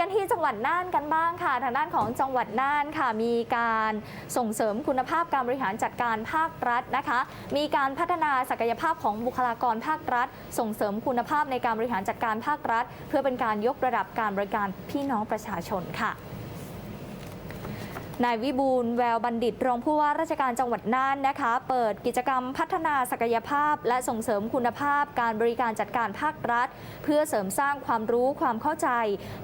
กันที่จังหวัดน่านกันบ้างค่ะ ทางด้านของจังหวัดน่านค่ะ มีการส่งเสริมคุณภาพการบริหารจัดการภาครัฐนะคะ มีการพัฒนาศักยภาพของบุคลากรภาครัฐ ส่งเสริมคุณภาพในการบริหารจัดการภาครัฐ เพื่อเป็นการยกระดับการบริการพี่น้องประชาชนค่ะ นายวิบูลแววบัณฑิต รองผู้ว่าราชการจังหวัดน่านนะคะ เปิดกิจกรรมพัฒนาศักยภาพ และส่งเสริมคุณภาพ การบริการจัดการภาครัฐ เพื่อเสริมสร้างความรู้ความเข้าใจ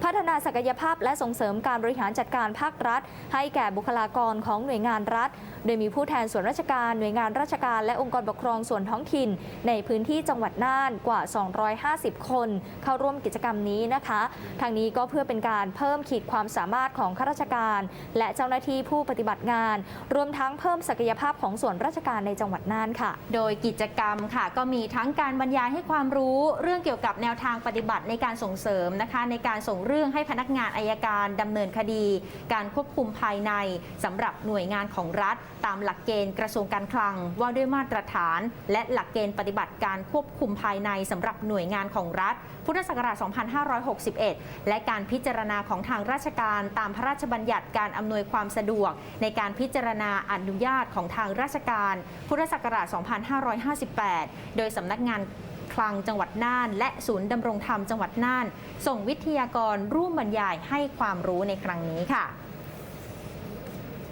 พัฒนาศักยภาพ และส่งเสริมการบริหารจัดการภาครัฐ ให้แก่บุคลากรของหน่วยงานรัฐ โดยมีผู้แทนส่วนราชการหน่วยงานราชการและองค์กรปกครองส่วนท้องถิ่น ในพื้นที่จังหวัดน่านกว่า 250 คน เข้าร่วมกิจกรรมนี้นะคะ ทางนี้ก็เพื่อเป็นการเพิ่มขีดความสามารถของข้าราชการ และเจ้าหน้าที่ที่ผู้ปฏิบัติงาน รวมทั้งเพิ่มศักยภาพของส่วนราชการในจังหวัดน่านค่ะ โดยกิจกรรมค่ะ ก็มีทั้งการบรรยายให้ความรู้เรื่องเกี่ยวกับแนวทางปฏิบัติในการส่งเสริมนะคะ ในการส่งเรื่องให้พนักงานอายการดำเนินคดี การควบคุมภายในสำหรับหน่วยงานของรัฐ ตามหลักเกณฑ์กระทรวงการคลัง ว่าด้วยมาตรฐาน และหลักเกณฑ์ปฏิบัติการควบคุมภายในสำหรับหน่วยงานของรัฐ พุทธศักราช 2561 และการพิจารณาของทางราชการตามพระราชบัญญัติการอำนวยความสะดวก ในการพิจารณาอนุญาตของทางราชการ พุทธศักราช 2558 โดยสำนักงานคลังจังหวัดน่าน และศูนย์ดำรงธรรมจังหวัดน่าน ส่งวิทยากรร่วมบรรยายให้ความรู้ในครั้งนี้ค่ะ